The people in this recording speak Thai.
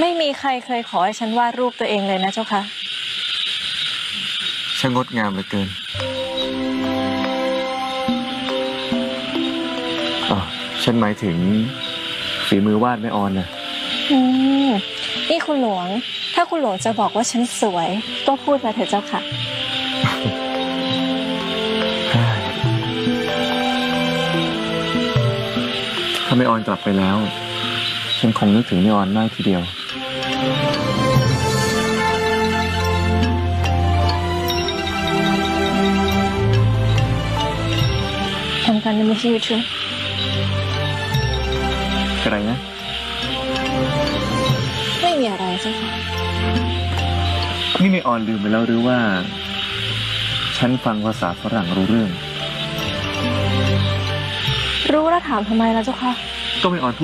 ไม่มีใครเคยขอให้ฉันวาดรูปตัวเองเลยนะเจ้าค่ะช่างงดงามเหลือเกินอ๋อฉันหมายถึงฝีมือวาดไม่ออนนะอืมนี่คุณหลวง ถ้าคุณหลวงจะบอกว่าฉันสวย ก็พูดมาเถอะเจ้าค่ะ ถ้าไม่ออนกลับไปแล้ว ฉันคงนึกถึงไม่ออนมากทีเดียวทำการในมือที่ยูทูบอะไรนะ ไม่มีอะไรเจ้าค่ะนี่ไม่ออนลืมไปแล้วหรือว่า ฉันฟังภาษาฝรั่งรู้เรื่อง รู้แล้วถามทำไมล่ะเจ้าค่ะ ก็ไม่ออนพูด